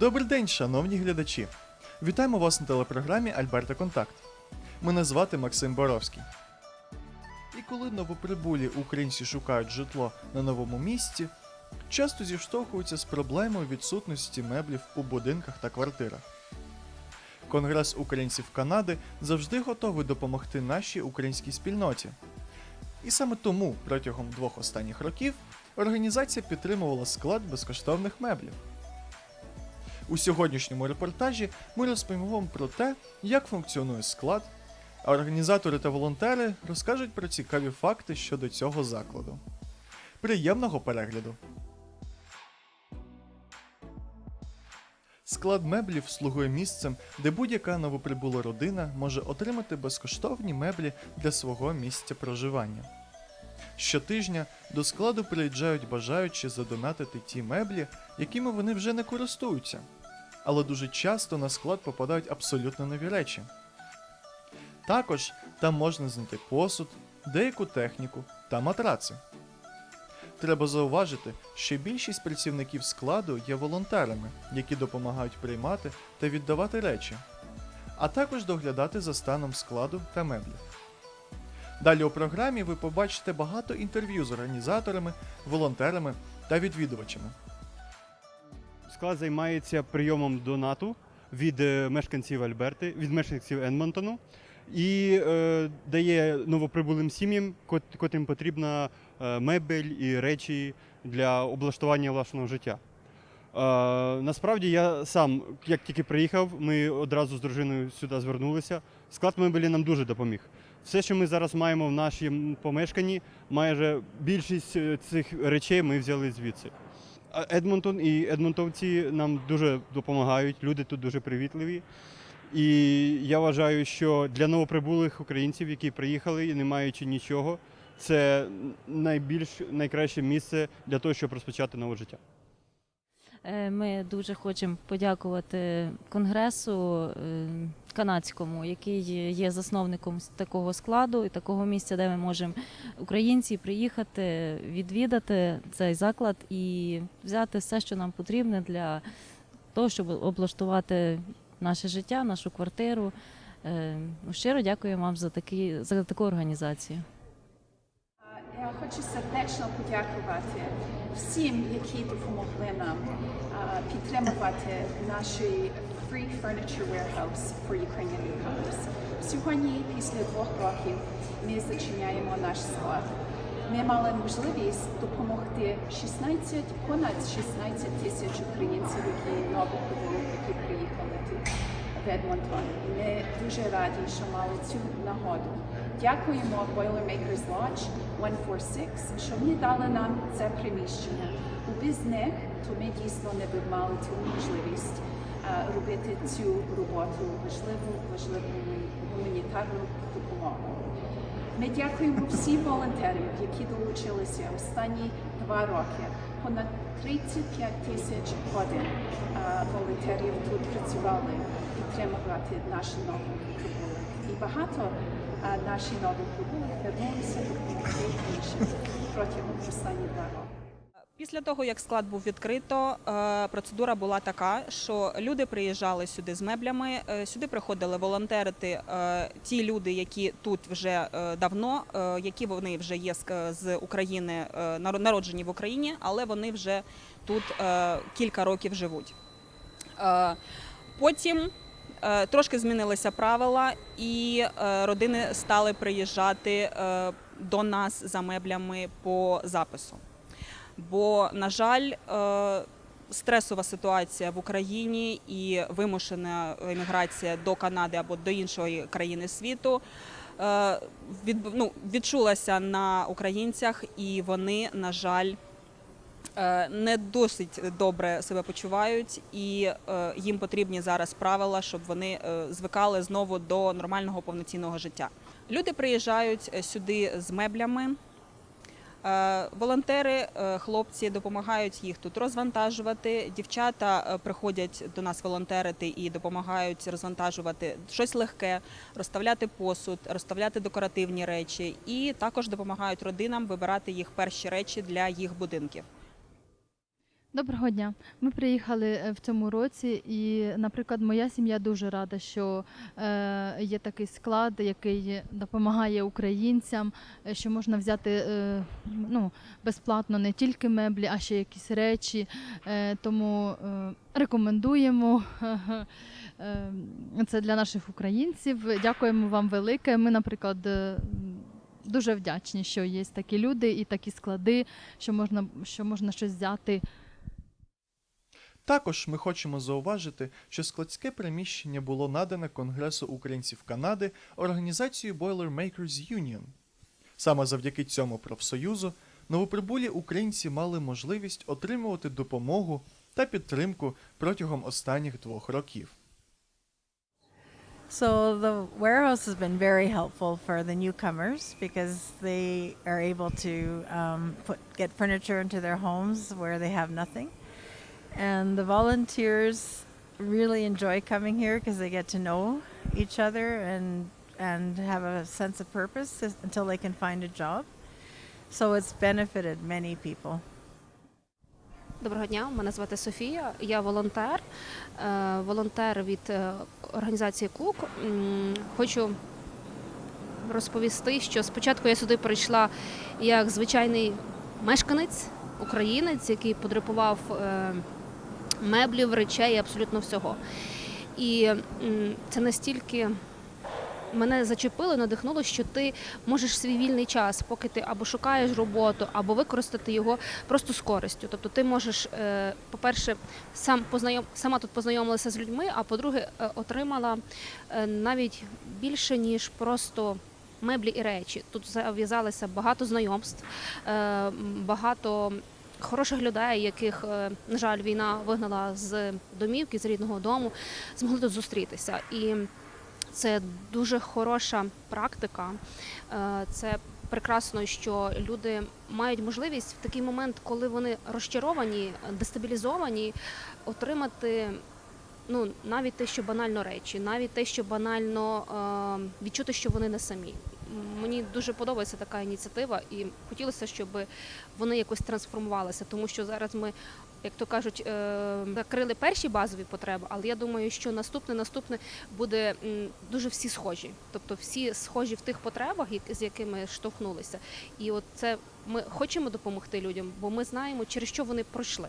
Добрий день, шановні глядачі! Вітаємо вас на телепрограмі Альберта Контакт. Мене звати Максим Боровський. І коли новоприбулі українці шукають житло на новому місці, часто зіштовхуються з проблемою відсутності меблів у будинках та квартирах. Конгрес українців Канади завжди готовий допомогти нашій українській спільноті. І саме тому протягом двох останніх років організація підтримувала склад безкоштовних меблів. У сьогоднішньому репортажі ми розповімо вам про те, як функціонує склад, а організатори та волонтери розкажуть про цікаві факти щодо цього закладу. Приємного перегляду! Склад меблів слугує місцем, де будь-яка новоприбула родина може отримати безкоштовні меблі для свого місця проживання. Щотижня до складу приїжджають бажаючі задонатити ті меблі, якими вони вже не користуються. Але дуже часто на склад попадають абсолютно нові речі. Також там можна знайти посуд, деяку техніку та матраци. Треба зауважити, що більшість працівників складу є волонтерами, які допомагають приймати та віддавати речі, а також доглядати за станом складу та меблів. Далі у програмі ви побачите багато інтерв'ю з організаторами, волонтерами та відвідувачами. Склад займається прийомом донату від е, мешканців Альберти, від мешканців Енмонтону і е, дає новоприбулим сім'ям, котрим потрібна е, мебель і речі для облаштування власного життя. Е, насправді я сам, як тільки приїхав, ми одразу з дружиною сюди звернулися. Склад мебелі нам дуже допоміг. Все, що ми зараз маємо в нашому помешканні, майже більшість е, цих речей ми взяли звідси. Едмонтон і Едмонтовці нам дуже допомагають. Люди тут дуже привітливі. І я вважаю, що для новоприбулих українців, які приїхали і не маючи нічого, це найбільш найкраще місце для того, щоб розпочати нове життя. Е, Ми дуже хочемо подякувати конгресу е, канадському, який є засновником такого складу і такого місця, де ми можемо українці приїхати, відвідати цей заклад і взяти все, що нам потрібне для того, щоб облаштувати наше життя, нашу квартиру. Е, ну, Щиро дякую вам за такі за таку організацію. Я хочу сердечно подякувати всім, які допомогли нам підтримувати наш Free Furniture Warehouse for Ukrainian Newcomers. Сьогодні, після двох років, ми зачиняємо наш склад. Ми мали можливість допомогти 16, понад 16 тисяч українців, які новоприбули, які приїхали тут в Едмонтон. Ми дуже раді, що мали цю нагоду. Дякуємо Boilermakers Lodge 146, що вони дали нам це приміщення. У без них то ми дійсно не б мали цю можливість а, робити цю роботу важливу, важливу гуманітарну допомогу. Ми дякуємо всім волонтерам, які долучилися останні два роки. Понад 35 тисяч годин а, волонтерів тут працювали підтримувати наші нові прибулих. І багато наші нові вернулися протягом останніх два роки. Після того, як склад був відкрито, е, процедура була така, що люди приїжджали сюди з меблями. е, Сюди приходили волонтерити е, ті люди, які тут вже давно, які вони вже є з- України, народжені в Україні, але вони вже тут кілька років живуть. Потім трошки змінилися правила, і е, родини стали приїжджати е, до нас за меблями по запису. Бо, на жаль, е, стресова ситуація в Україні і вимушена еміграція до Канади або до іншої країни світу е, від, ну, відчулася на українцях, і вони, на жаль, е, не досить добре себе почувають, і е, їм потрібні зараз правила, щоб вони е, звикали знову до нормального повноцінного життя. Люди приїжджають е, сюди з меблями. Е, Волонтери, е, хлопці допомагають їх тут розвантажувати. Дівчата е, приходять до нас волонтерити і допомагають розвантажувати щось легке, розставляти посуд, розставляти декоративні речі, і також допомагають родинам вибирати їх перші речі для їх будинків. Доброго дня. Ми приїхали е, в цьому році, і, наприклад, моя сім'я дуже рада, що е, є такий склад, який допомагає українцям, е, що можна взяти ну, безплатно не тільки меблі, а ще якісь речі. Тому рекомендуємо. Це для наших українців. Дякуємо вам велике. Ми, наприклад, дуже вдячні, що є такі люди і такі склади, що можна, що можна щось взяти. Також ми хочемо зауважити, що складське приміщення було надане Конгресу українців Канади організацією Boilermakers Union. Саме завдяки цьому профсоюзу новоприбулі українці мали можливість отримувати допомогу та підтримку протягом останніх двох років. So the warehouse has been very helpful for the newcomers because they are able to um, put get furniture into their homes where they have nothing, and the volunteers really enjoy coming here because they get to know each other and and have a sense of purpose as- until they can find a job. So it's benefited many people. Доброго дня, мене звати Софія. Я волонтер, е, волонтер від е, організації КУК. М, Хочу розповісти, що спочатку я сюди прийшла як звичайний мешканець, українець, який потребував е, меблів, речей, абсолютно всього. І це настільки мене зачепило, надихнуло, що ти можеш свій вільний час, поки ти або шукаєш роботу, або використати його просто з користю. Тобто ти можеш, е, по-перше, сам познайом, сама тут познайомилася з людьми, а по-друге, е, отримала е, навіть більше, ніж просто меблі і речі. Тут зав'язалося багато знайомств, багато. Хороших людей, яких, е, на жаль, війна вигнала з домівки, з рідного дому, змогли тут зустрітися. І це дуже хороша практика. Е, Це прекрасно, що люди мають можливість в такий момент, коли вони розчаровані, дестабілізовані, отримати. Ну, навіть те, що банально речі, навіть те, що банально е, відчути, що вони не самі. Мені дуже подобається така ініціатива, і хотілося, щоб вони якось трансформувалися, тому що зараз ми, як то кажуть, е, закрили перші базові потреби, але я думаю, що наступне наступне буде дуже всі схожі, тобто всі схожі в тих потребах, з якими штовхнулися. І от це ми хочемо допомогти людям, бо ми знаємо, через що вони пройшли.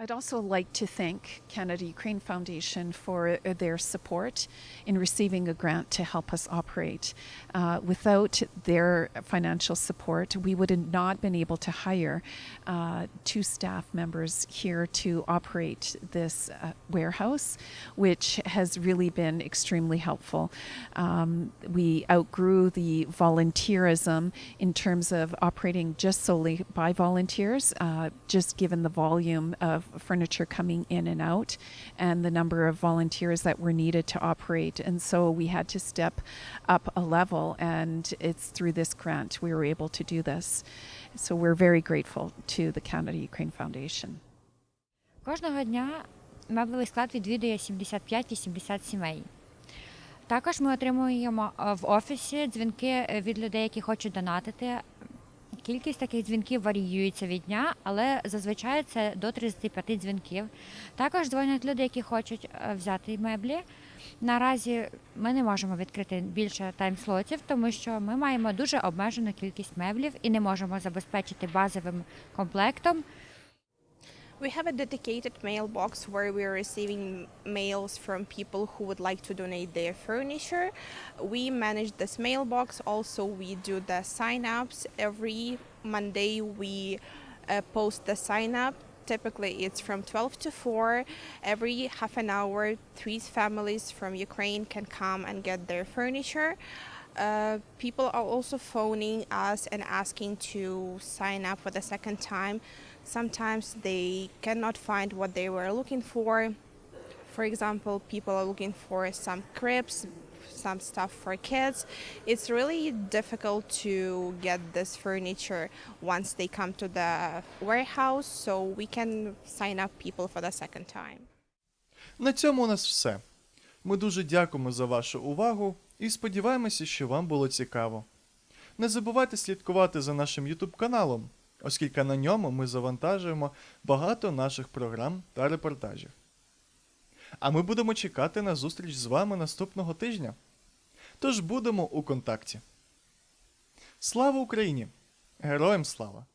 I'd also like to thank Canada Ukraine Foundation for uh, their support in receiving a grant to help us operate. Uh, without their financial support, we would not have not been able to hire uh, two staff members here to operate this uh, warehouse, which has really been extremely helpful. Um, we outgrew the volunteerism in terms of operating just solely by volunteers, uh, just given the volume of furniture coming in and out and the number of volunteers that were needed to operate. And so we had to step up a level, and it's through this grant we were able to do this. So we're very grateful to the Canada Ukraine Foundation. Кожного дня меблевий склад відвідує 75-80 сімей. Також ми отримуємо е, в офісі дзвінки е, від людей, які хочуть донатити. Кількість таких дзвінків варіюється від дня, але зазвичай це до 35 дзвінків. Також дзвонять люди, які хочуть е, взяти меблі. Наразі ми не можемо відкрити більше таймслотів, тому що ми маємо дуже обмежену кількість меблів і не можемо забезпечити базовим комплектом We have a dedicated mailbox where we are receiving mails from people who would like to donate their furniture. We manage this mailbox. Also, we do the sign ups. Every Monday, we uh, post the sign up. Typically, it's from 12 to 4. Every half an hour, three families from Ukraine can come and get their furniture. Uh, people are also phoning us and asking to sign up for the second time. Sometimes they cannot find what they were looking for. For example, people are looking for some cribs, some stuff for kids. It's really difficult to get this furniture once they come to the warehouse, so we can sign up people for the second time. На цьому у нас все. Ми дуже дякуємо за вашу увагу і сподіваємося, що вам було цікаво. Не забувайте слідкувати за нашим YouTube каналом. Оскільки на ньому ми завантажуємо багато наших програм та репортажів. А ми будемо чекати на зустріч з вами наступного тижня. Тож будемо у контакті. Слава Україні! Героям слава!